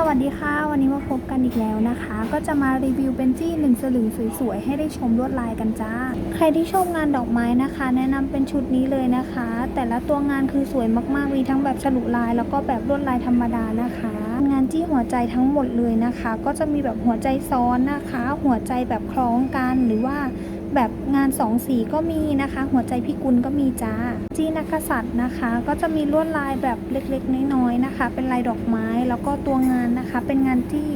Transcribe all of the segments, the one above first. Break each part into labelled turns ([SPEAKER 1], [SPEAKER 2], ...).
[SPEAKER 1] สวัสดีค่ะ วันนี้มาพบกันอีกแล้วนะคะ ก็จะมารีวิวเป็นจี้หนึ่งสลึงสวยๆ ให้ได้ชมลวดลายกันจ้า ใครที่ชอบงานดอกไม้นะคะ แนะนำเป็นชุดนี้เลยนะคะ แต่ละตัวงานคือสวยมากๆ มีทั้งแบบฉลุลาย แล้วก็แบบลวดลายธรรมดานะคะ งานจี้หัวใจทั้งหมดเลยนะคะ ก็จะมีแบบหัวใจซ้อนนะคะ หัวใจแบบคล้องกันหรือว่า แบบงานสองสีก็มีนะคะ หัวใจพี่กุลก็มีจ้าจี้นักษัตริย์นะคะ ก็จะมีลวดลายแบบเล็กๆ น้อยๆนะคะ เป็นลายดอกไม้แล้วก็ตัวงานนะคะ เป็นงานที่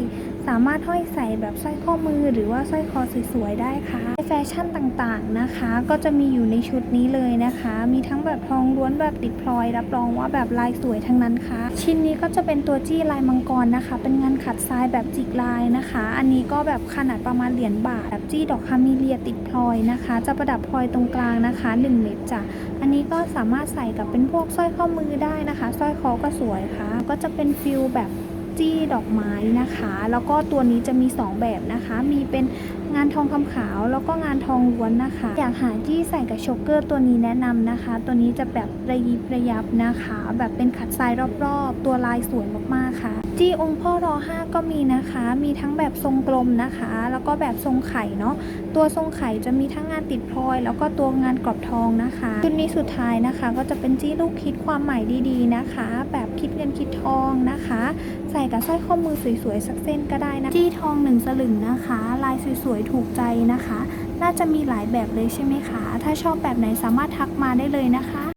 [SPEAKER 1] สามารถห้อยใส่แบบสร้อยข้อมือหรือว่าสร้อยคอสวยๆได้ค่ะ ฟชั่นต่างๆนะคะ ก็จะมีอยู่ในชุดนี้เลยนะคะ มีทั้งแบบทองล้วนแบบติดพลอย รับรองว่าแบบลายสวยทั้งนั้นค่ะ ชิ้นนี้ก็จะเป็นตัวจี้ลายมังกรนะคะ เป็นงานขัดทรายแบบจิกลายนะคะ อันนี้ก็แบบขนาดประมาณเหรียญบาทแบบจี้ดอกคามิเลียติดพลอยนะคะ จะประดับพลอยตรงกลางนะคะ 1 เม็ดจ้ะอันนี้ก็สามารถใส่กับเป็นพวกสร้อยข้อมือได้นะคะสร้อยคอก็สวยค่ะ ก็จะเป็นฟิลแบบ จี้ดอกไม้นะคะ แล้วก็ตัวนี้จะมี 2 แบบนะคะ มีเป็นงานทองคำขาว แล้วก็งานทองล้วนนะคะ อยากหาจี้ใส่กับช็อกเกอร์ตัวนี้แนะนำนะคะ ตัวนี้จะแบบระยิบระยับนะคะ แบบเป็นขัดทรายรอบๆ ตัวลายสวยมากๆค่ะ จี้องค์พ่อรอห้าก็มีนะคะ มีทั้งแบบทรงกลมนะคะ แล้วก็แบบทรงไข่เนาะ ตัวทรงไข่จะมีทั้งงานติดพลอย แล้วก็ตัวงานกรอบทองนะคะ ชุดนี้สุดท้ายนะคะ ก็จะเป็นจี้ลูกคิดความใหม่ดีๆนะคะ แบบคิดเงิน ทองนะคะ ใส่กับสร้อยข้อมือสวยๆสักเส้นก็ได้นะจี้ทองหนึ่งสลึงนะคะ ลายสวยๆถูกใจนะคะ น่าจะมีหลายแบบเลยใช่ไหมคะ ถ้าชอบแบบไหนสามารถทักมาได้เลยนะคะ